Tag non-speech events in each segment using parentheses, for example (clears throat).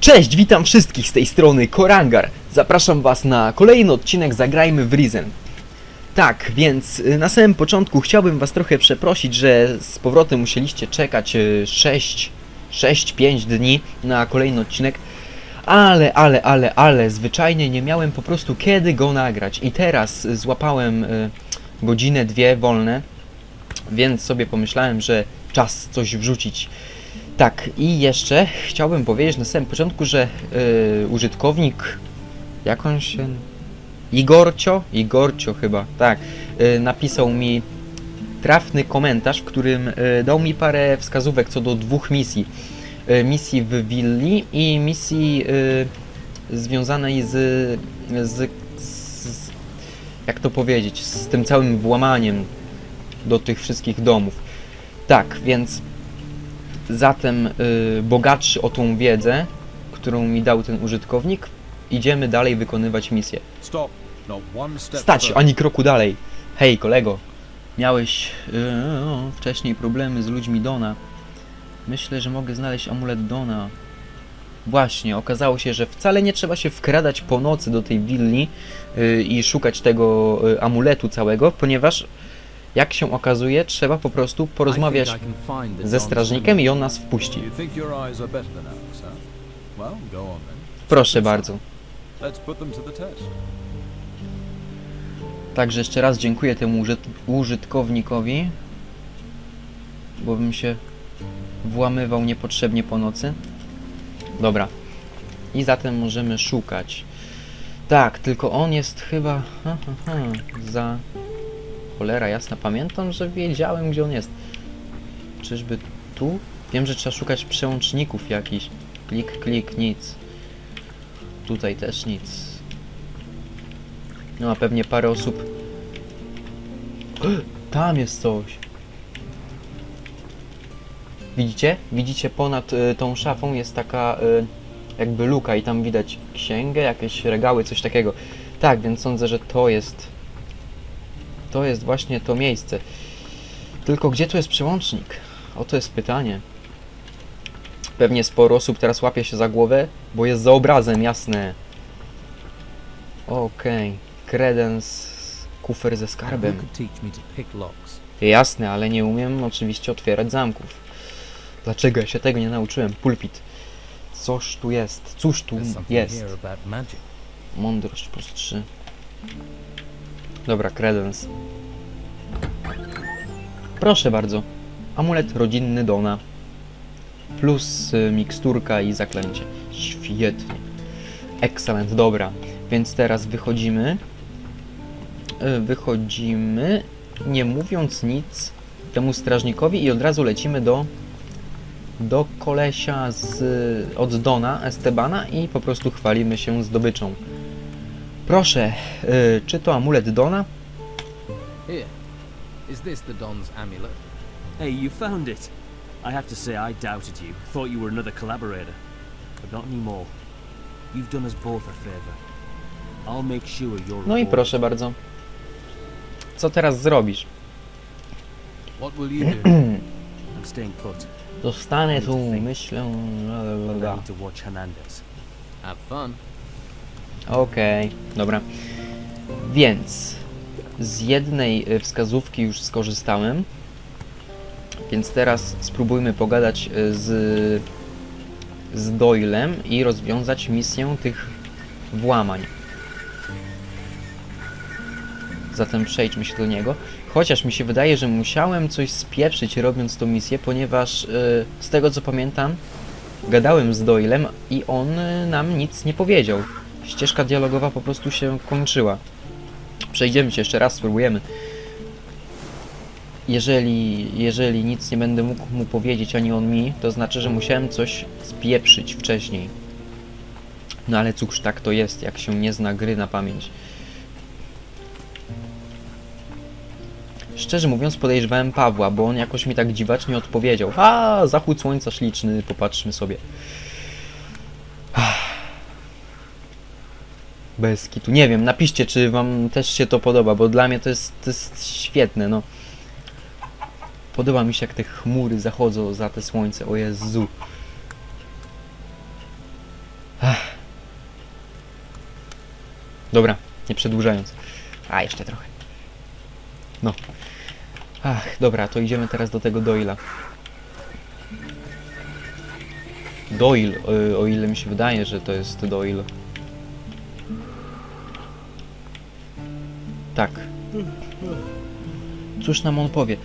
Cześć, witam wszystkich z tej strony Korangar. Zapraszam was na kolejny odcinek Zagrajmy w Risen. Tak, więc y, na samym początku chciałbym was trochę przeprosić, że z powrotem musieliście czekać y, 6, 6-5 dni na kolejny odcinek. Ale, ale, ale, ale, zwyczajnie nie miałem po prostu kiedy go nagrać. I teraz y, złapałem y, godzinę, dwie wolne, więc sobie pomyślałem, że czas coś wrzucić. Tak, i jeszcze chciałbym powiedzieć na samym początku, że y, użytkownik, jak on się... Igorcio? Igorcio chyba, tak, y, napisał mi trafny komentarz, w którym y, dał mi parę wskazówek co do dwóch misji. Y, misji w willi i misji y, związanej z, z, z... jak to powiedzieć, z tym całym włamaniem do tych wszystkich domów. Tak, więc Zatem y, bogatszy o tą wiedzę, którą mi dał ten użytkownik, idziemy dalej wykonywać misję. Step Stać, ani kroku dalej. Hej, kolego. Miałeś y, wcześniej problemy z ludźmi Dona. Myślę, że mogę znaleźć amulet Dona. Właśnie, okazało się, że wcale nie trzeba się wkradać po nocy do tej willi y, i szukać tego y, amuletu całego, ponieważ jak się okazuje, trzeba po prostu porozmawiać ze strażnikiem i on nas wpuści. Proszę bardzo. Także jeszcze raz dziękuję temu użyt użytkownikowi, bo bym się włamywał niepotrzebnie po nocy. Dobra. I zatem możemy szukać. Tak, tylko on jest chyba ha, ha, ha, za... Cholera jasna, pamiętam, że wiedziałem gdzie on jest. Czyżby tu? Wiem, że trzeba szukać przełączników jakichś. Klik, klik, nic. Tutaj też nic. No a pewnie parę osób. (gasps) Tam jest coś. Widzicie? Widzicie ponad y, tą szafą jest taka y, jakby luka i tam widać księgę, jakieś regały, coś takiego. Tak, więc sądzę, że to jest to jest właśnie to miejsce. Tylko gdzie tu jest przełącznik? Oto jest pytanie. Pewnie sporo osób teraz łapie się za głowę, bo jest za obrazem, jasne. Okej. Kredens, kufer ze skarbem. Jasne, ale nie umiem oczywiście otwierać zamków. Dlaczego ja się tego nie nauczyłem? Pulpit. Coś tu jest. Cóż tu jest? Mądrość plus 3. Dobra, kredens. Proszę bardzo. Amulet rodzinny Dona. Plus y, miksturka i zaklęcie. Świetnie. Excellent, dobra. Więc teraz wychodzimy. Y, Wychodzimy, nie mówiąc nic temu strażnikowi i od razu lecimy do do kolesia z, od Dona, Estebana i po prostu chwalimy się zdobyczą. Proszę, y, czy to amulet Dona? Here. Is this the Don's amulet? Hey, you found it. I have to say, I doubted you. Thought you were another collaborator. But not anymore. You've done us both a favor. I'll make sure you're No i proszę bardzo. Co teraz zrobisz? What will you do? (clears throat) I'm staying put. Zostanę tu, myślę... Have fun. Okej, dobra. Więc z jednej y, wskazówki już skorzystałem. Więc teraz spróbujmy pogadać y, z, z Doylem i rozwiązać misję tych włamań. Zatem przejdźmy się do niego. Chociaż mi się wydaje, że musiałem coś spieprzyć robiąc tą misję, ponieważ y, z tego co pamiętam, gadałem z Doylem i on y, nam nic nie powiedział. Ścieżka dialogowa po prostu się kończyła. Przejdziemy się jeszcze raz, spróbujemy. Jeżeli, jeżeli nic nie będę mógł mu powiedzieć, ani on mi, to znaczy, że musiałem coś spieprzyć wcześniej. No ale cóż, tak to jest, jak się nie zna gry na pamięć. Szczerze mówiąc, podejrzewałem Pawła, bo on jakoś mi tak dziwacznie odpowiedział. A, zachód słońca śliczny, popatrzmy sobie. Bez kitu. Nie wiem, napiszcie, czy wam też się to podoba, bo dla mnie to jest, to jest świetne, no. Podoba mi się, jak te chmury zachodzą za te słońce. O Jezu. Ach. Dobra, nie przedłużając. A, jeszcze trochę. No. Ach, dobra, to idziemy teraz do tego Doyla. Doyle, o, o ile mi się wydaje, że to jest Doyle. Cóż nam on powie?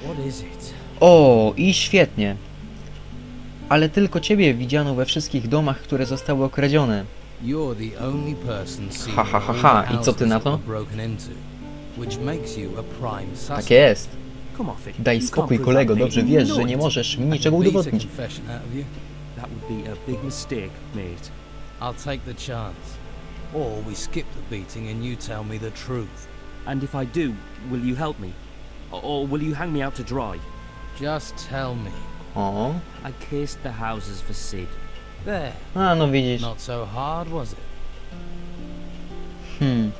O, i świetnie. Ale tylko ciebie widziano we wszystkich domach, które zostały okradzione. Ha, ha, ha, ha. I co ty na to? Tak jest. Daj spokój, kolego, dobrze wiesz, że nie możesz mi niczego udowodnić. I'll take the chance. Or we skip the beating and you tell me the truth. And if I do, will you help me? Or, or will you hang me out to dry? Just tell me. Oh. I cased the houses for Sid. There. a no widzisz. Not so hard, was it? Hmm.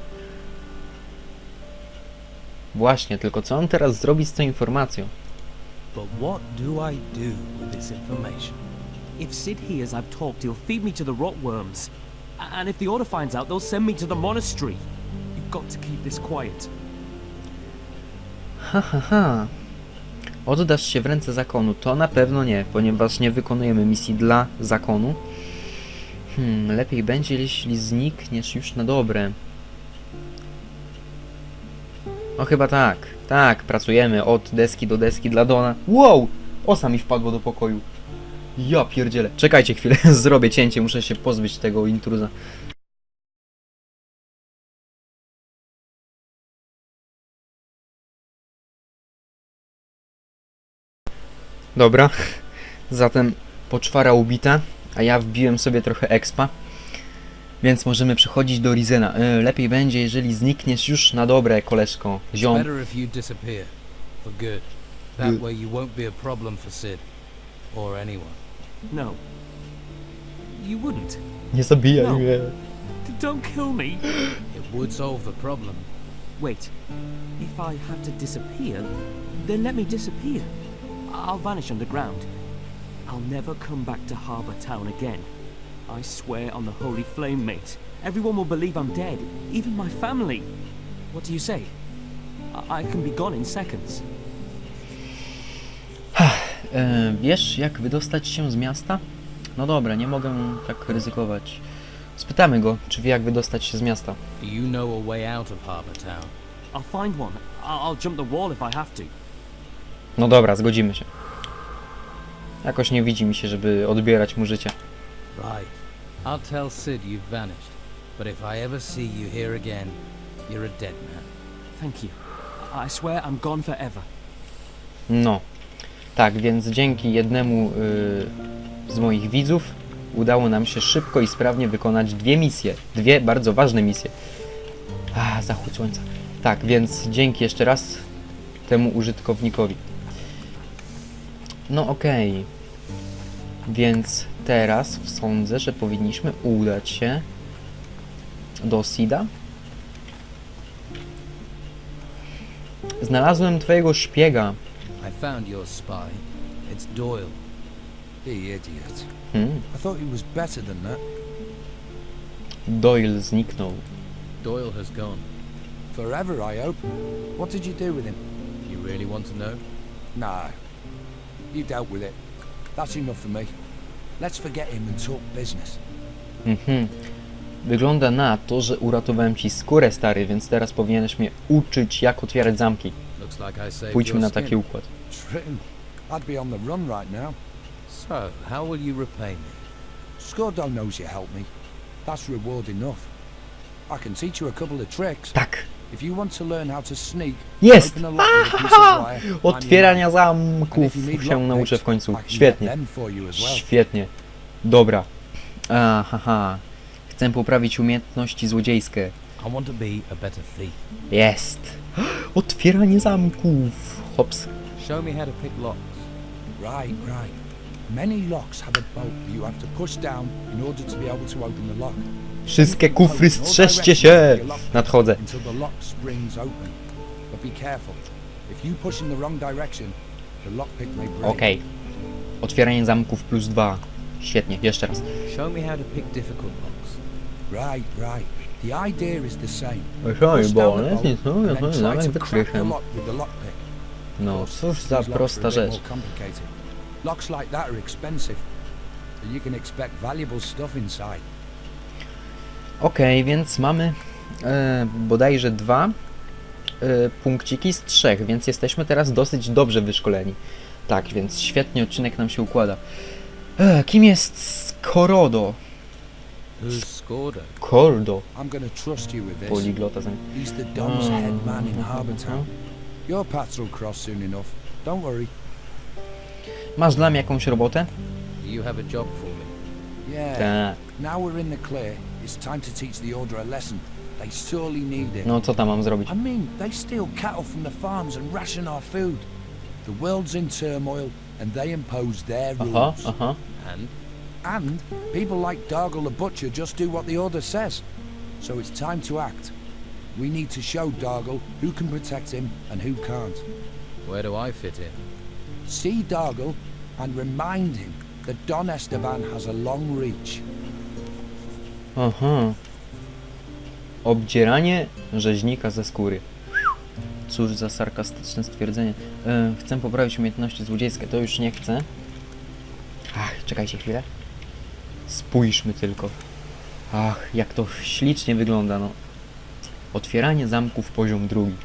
Właśnie, tylko co on teraz zrobi z tą informacją? But what do I do with this information? If Sid hears I've talked, he'll feed me to the rotworms. And if the Order finds out, they'll send me to the monastery. You've got to keep this quiet. Ha, ha, ha. Oddasz się w ręce zakonu? To na pewno nie, ponieważ nie wykonujemy misji dla zakonu. Hmm, lepiej będzie, jeśli znikniesz już na dobre. No chyba tak. Tak, pracujemy od deski do deski dla Dona. Wow! Osa mi wpadło do pokoju. Ja pierdzielę. Czekajcie chwilę, (laughs) zrobię cięcie, muszę się pozbyć tego intruza. Dobra, zatem poczwara ubita, a ja wbiłem sobie trochę expa. Więc możemy przechodzić do Rizena. E, lepiej będzie, jeżeli znikniesz już na dobre, koleżko. Ziom. That way you won't be a problem for Sid. Or anyone. No. You wouldn't. Nie zabijaj No. mnie. Don't kill me. It would solve the problem. Wait. If I have to disappear, then let me disappear. I'll vanish underground. I'll never come back to Harbour Town again. I swear on the Holy Flame, mate. Everyone will believe I'm dead, even my family. What do you say? I, I can be gone in seconds. (sighs) E, wiesz, jak wydostać się z miasta? No dobra, nie mogę tak ryzykować. Spytamy go, czy wie, jak wydostać się z miasta. Do you know a way out of Harbour Town? I'll find one. I'll, I'll jump the wall if I have to. No dobra, zgodzimy się. Jakoś nie widzi mi się, żeby odbierać mu życie. Right. I'll tell Sid you've vanished. But if I ever see you here again, you're a dead man. Thank you. I swear I'm gone forever. No. Tak, więc dzięki jednemu y, z moich widzów udało nam się szybko i sprawnie wykonać dwie misje. Dwie bardzo ważne misje. A, zachód słońca. Tak, więc dzięki jeszcze raz temu użytkownikowi. No okej. Więc teraz sądzę, że powinniśmy udać się do Sida. Znalazłem twojego szpiega. I found your spy. It's Doyle. The idiot. Hmm. I thought he was better than that. Doyle zniknął. Doyle has gone. Forever, I hope. What did you do with him? You really want to know? No. You dealt with it. That's enough for me. Let's forget him and talk business. Mhm. Wygląda na to, że uratowałem ci skórę, stary, więc teraz powinieneś mnie uczyć, jak otwierać zamki. Looks like I saved Pójdźmy na taki układ. True. I'd be on the run right now. So, how will you repay me? Scordo knows you helped me. That's reward enough. I can teach you a couple of tricks. Tak! Jest! open a lock with a piece of wire, I'm your Otwierania zamków się nauczę w końcu. Świetnie. Świetnie. Dobra. Ahaha. Chcę poprawić umiejętności złodziejskie. I want to be a better thief. Jest! (gasps) Otwieranie zamków! Hops. Show me how to pick locks. Right, right. Many locks have a bolt you have to push down in order to be able to open the lock. Wszystkie kufry strzeżcie się! Nadchodzę. Okej. Otwieranie zamków plus dwa. Świetnie, jeszcze raz. Show me how to pick difficult locks. Right, right. The idea is the same. Oj, Push bo one nie są, ja to with the lockpick. No, course, cóż za prosta rzecz. Locks like that are expensive, so you can expect valuable stuff inside. Okej, więc mamy e, bodajże dwa e, punkciki z trzech, więc jesteśmy teraz dosyć dobrze wyszkoleni. Tak, więc świetnie odcinek nam się układa. E, kim jest Korodo? Who's Scordo? Kordo. I'm gonna trust you with this. Poliglota. zam- He's the Dom's head man in Harbour Town. Your paths will cross soon enough. Don't worry. Masz dla mnie jakąś robotę? Do you have a job for me? Yeah. Tak. Now we're in the clear, it's time to teach the Order a lesson. They sorely need it. No co tam mam zrobić? I mean, they steal cattle from the farms and ration our food. The world's in turmoil, and they impose their Aha, rules. aha. And And people like Dargle the Butcher just do what the Order says. So it's time to act. We need to show Dargle who can protect him and who can't. where do I fit in? See Dargle and remind him that Don Esteban has a long reach. Aha. Obdzieranie rzeźnika ze skóry. Cóż za sarkastyczne stwierdzenie. E, chcę poprawić umiejętności złodziejskie, to już nie chcę. Ach, czekajcie chwilę. Spójrzmy tylko. Ach, jak to ślicznie wygląda, no. Otwieranie zamków poziom drugi.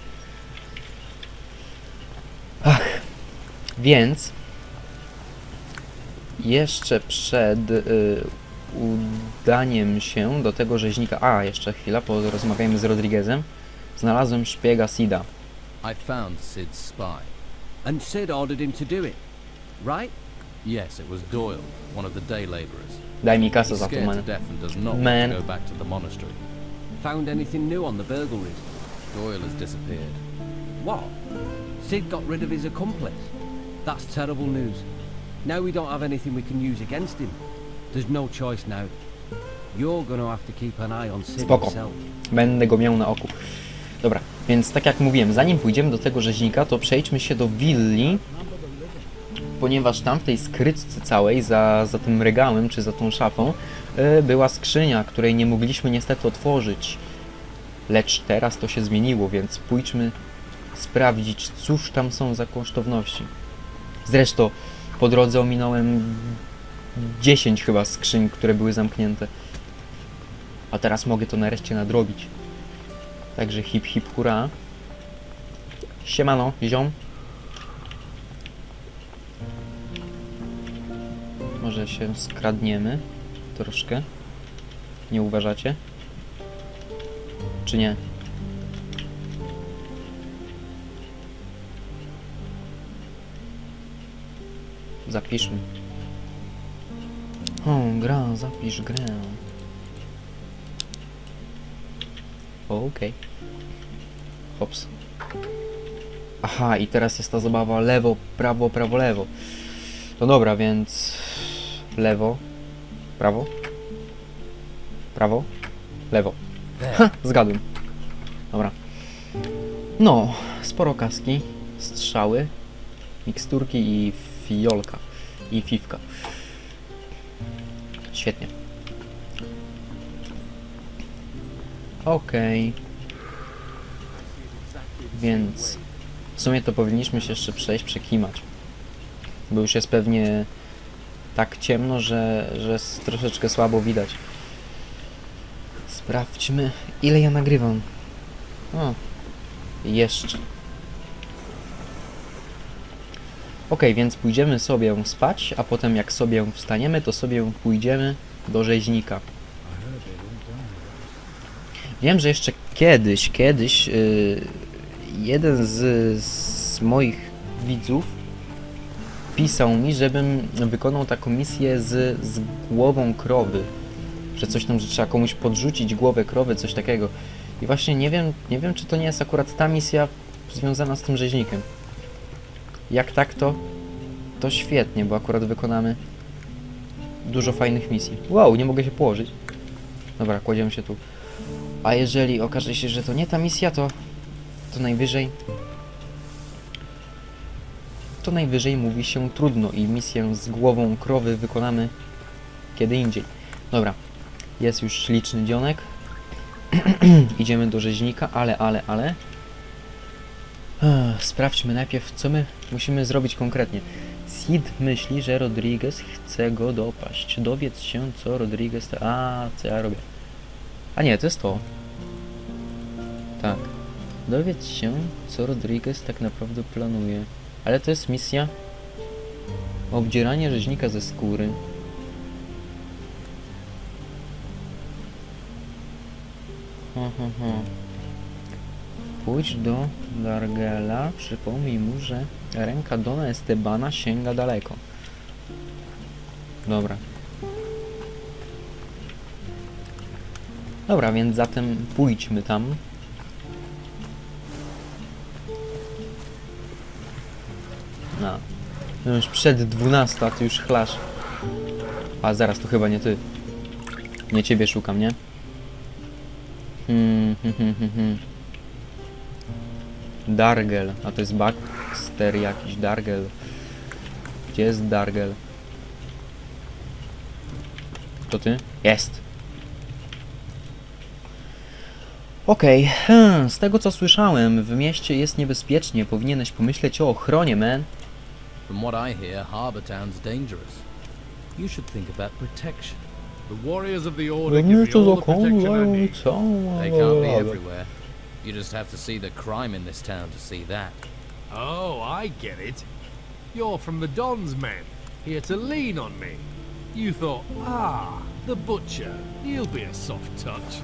Ach, więc jeszcze przed y, udaniem się do tego rzeźnika. A, jeszcze chwila, porozmawiajmy z Rodriguezem. Znalazłem szpiega Sida. I found Sid's spy. And Sid ordered him to do it, right? Yes, it was Doyle, one of the day laborers. Daj mi kasę za to, man. Man. go back to the monastery. Found anything new on the burglaries? Doyle has disappeared. What? Sid got rid of his accomplice. That's terrible news. Now we don't have anything we can use against him. There's no choice now. You're gonna have to keep an eye on Sid Spoko. Będę go miał na oku. Dobra, więc tak jak mówiłem, zanim pójdziemy do tego rzeźnika, to przejdźmy się do willi, ponieważ tam w tej skrytce całej, za, za tym regałem czy za tą szafą, e, była skrzynia, której nie mogliśmy niestety otworzyć. Lecz teraz to się zmieniło, więc pójdźmy sprawdzić, cóż tam są za kosztowności. Zresztą po drodze ominąłem 10 chyba skrzyń, które były zamknięte. A teraz mogę to nareszcie nadrobić. Także hip hip hura. Siemano, ziom. Może się skradniemy troszkę. Nie uważacie? Czy nie? Zapiszmy. O, gra, zapisz grę. Okej. Hops. Aha, i teraz jest ta zabawa lewo, prawo, prawo, lewo. No dobra, więc lewo, prawo, prawo, lewo. Ha, zgadłem. Dobra. No, sporo kaski, strzały, miksturki i fiolka. I fifka. Świetnie. Okej. Więc w sumie to powinniśmy się jeszcze przejść, przekimać. Bo już jest pewnie tak ciemno, że, że s- troszeczkę słabo widać. Sprawdźmy, ile ja nagrywam. O, jeszcze. Ok, więc pójdziemy sobie spać, a potem jak sobie wstaniemy, to sobie pójdziemy do rzeźnika. Wiem, że jeszcze kiedyś, kiedyś yy, jeden z, z moich widzów pisał mi, żebym wykonał taką misję z, z głową krowy. Że coś tam, że trzeba komuś podrzucić głowę krowy, coś takiego. I właśnie nie wiem, nie wiem, czy to nie jest akurat ta misja związana z tym rzeźnikiem. Jak tak, to, to świetnie, bo akurat wykonamy dużo fajnych misji. Wow, nie mogę się położyć. Dobra, kładziemy się tu. A jeżeli okaże się, że to nie ta misja, to, to najwyżej. To najwyżej mówi się trudno i misję z głową krowy wykonamy kiedy indziej. Dobra, jest już śliczny dzionek. (clears throat) Idziemy do rzeźnika, ale, ale, ale... Sprawdźmy najpierw, co my musimy zrobić konkretnie. Sid myśli, że Rodriguez chce go dopaść. Dowiedz się, co Rodriguez... A, co ja robię? A nie, to jest to. Tak. Dowiedz się, co Rodriguez tak naprawdę planuje. Ale to jest misja... Obdzieranie rzeźnika ze skóry. Ho, ho, ho. Pójdź do Dargela, przypomnij mu, że ręka Dona Estebana sięga daleko. Dobra. Dobra, więc zatem pójdźmy tam. No. No już przed 12, a ty już chlasz. A zaraz, to chyba nie ty. Nie ciebie szukam, nie? Hmm, hmm, hmm, hmm, hmm. Dargel, a to jest Baxter jakiś, Dargel. Gdzie jest Dargel? To ty? Jest. Okej, hmm, z tego co słyszałem, w mieście jest niebezpiecznie, powinieneś pomyśleć o ochronie, man. From what I hear, Harbour Town's dangerous. You should think about protection. The warriors of the Order give me all the protection I need. They can't be everywhere. You just have to see the crime in this town to see that. Oh, I get it. You're from the Don's men, here to lean on me. You thought, ah, the butcher, he'll be a soft touch.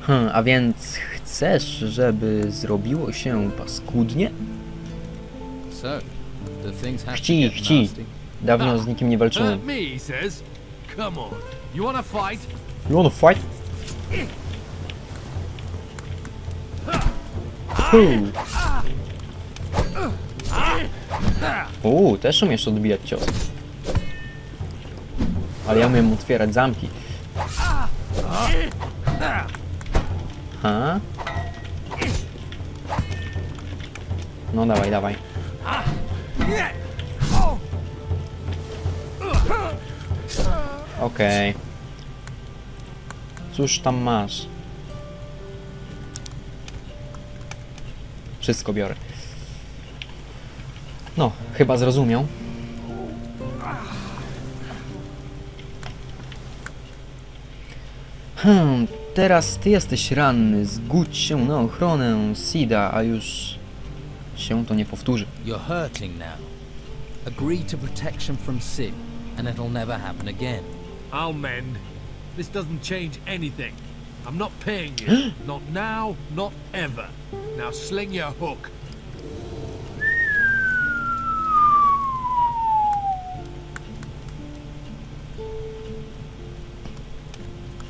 Hmm, a więc chcesz, żeby zrobiło się paskudnie? So, do things have Chci, chci. Dawno z nikim nie walczyłem. Hurt me, he says. Come on, you wanna fight? You wanna fight? Uuu, też umiesz odbijać cios. Ale ja umiem otwierać zamki. Ha? No dawaj, dawaj. Okej. Cóż tam masz? Wszystko biorę. No, chyba zrozumiał. Hmm, teraz ty jesteś ranny. Zgódź się na ochronę Sida, a już się to nie powtórzy. You're hurting now. Agree to protection from Sid, and it'll never happen again. I'll mend. This doesn't change anything. I'm not paying you. (gasps) not now, not ever. Now sling your hook.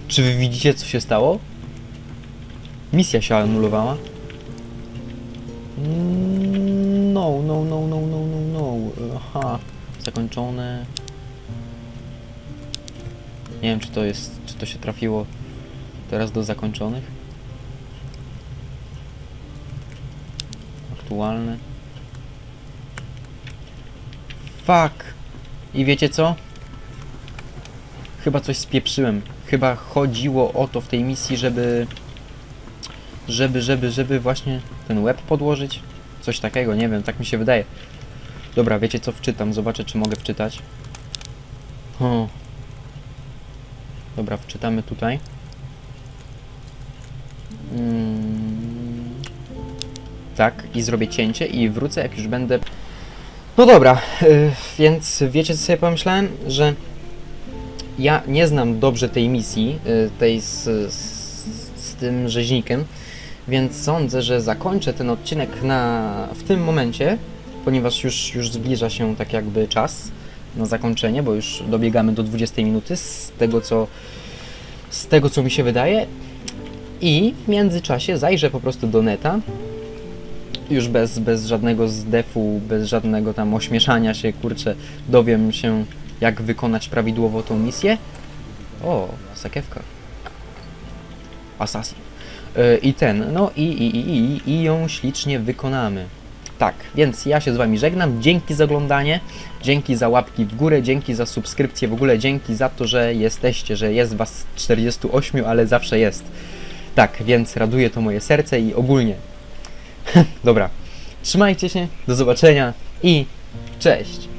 Czy wy widzicie, co się stało? Misja się anulowała. Mm, No, no, no, no, no, no, no. Aha. Zakończone. Nie wiem, czy to jest, czy to się trafiło teraz do zakończonych. Aktualne. Fuck. I wiecie co? Chyba coś spieprzyłem. Chyba chodziło o to w tej misji, żeby... Żeby, żeby, żeby właśnie ten web podłożyć. Coś takiego, nie wiem, tak mi się wydaje. Dobra, wiecie co wczytam? Zobaczę, czy mogę wczytać. O. Dobra, wczytamy tutaj. Mm. Tak, i zrobię cięcie i wrócę, jak już będę... No dobra, y, więc wiecie, co sobie pomyślałem? Że ja nie znam dobrze tej misji, y, tej z, z, z tym rzeźnikiem, więc sądzę, że zakończę ten odcinek na, w tym momencie, ponieważ już, już zbliża się tak jakby czas na zakończenie, bo już dobiegamy do 20 minuty z tego, co, z tego, co mi się wydaje. I w międzyczasie zajrzę po prostu do neta, już bez, bez żadnego zdefu, bez żadnego tam ośmieszania się, kurczę, dowiem się, jak wykonać prawidłowo tą misję. O, sakiewka. Assassin. Yy, I ten, no i, i, i, i, i ją ślicznie wykonamy. Tak, więc ja się z Wami żegnam. Dzięki za oglądanie, dzięki za łapki w górę, dzięki za subskrypcję, w ogóle dzięki za to, że jesteście, że jest Was 48, ale zawsze jest. Tak, więc raduje to moje serce i ogólnie. (laughs) Dobra, trzymajcie się, do zobaczenia i cześć!